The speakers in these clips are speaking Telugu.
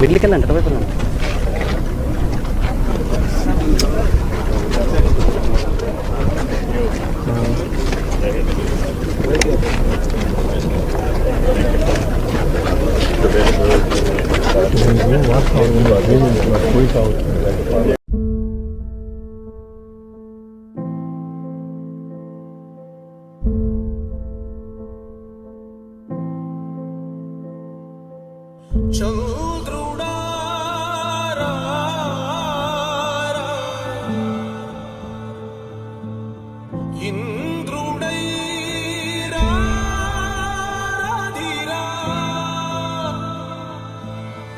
വീട്ടിലേക്കല്ല കേട്ടോ കുഴപ്പമില്ല Thank you. 别给我挑这别给我挑不会挑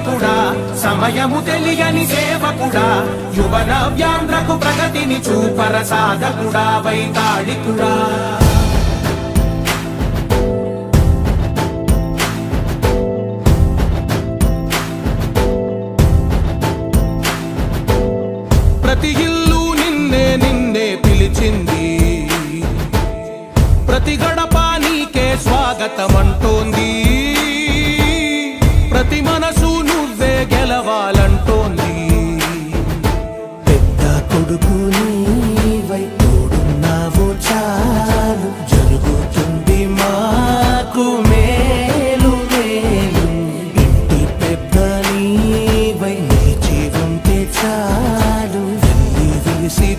సైనికుడా సమయము తెలియని సేవకుడా యువన వ్యాంధ్రకు ప్రగతిని చూపర సాధకుడా వైతాళికుడా ప్రతి ఇల్లు నిన్నే నిన్నే పిలిచింది. ప్రతి గడప నీకే స్వాగతం నిలిచి ఉంటే చాలు. వెళ్ళి విలిసి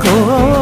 cold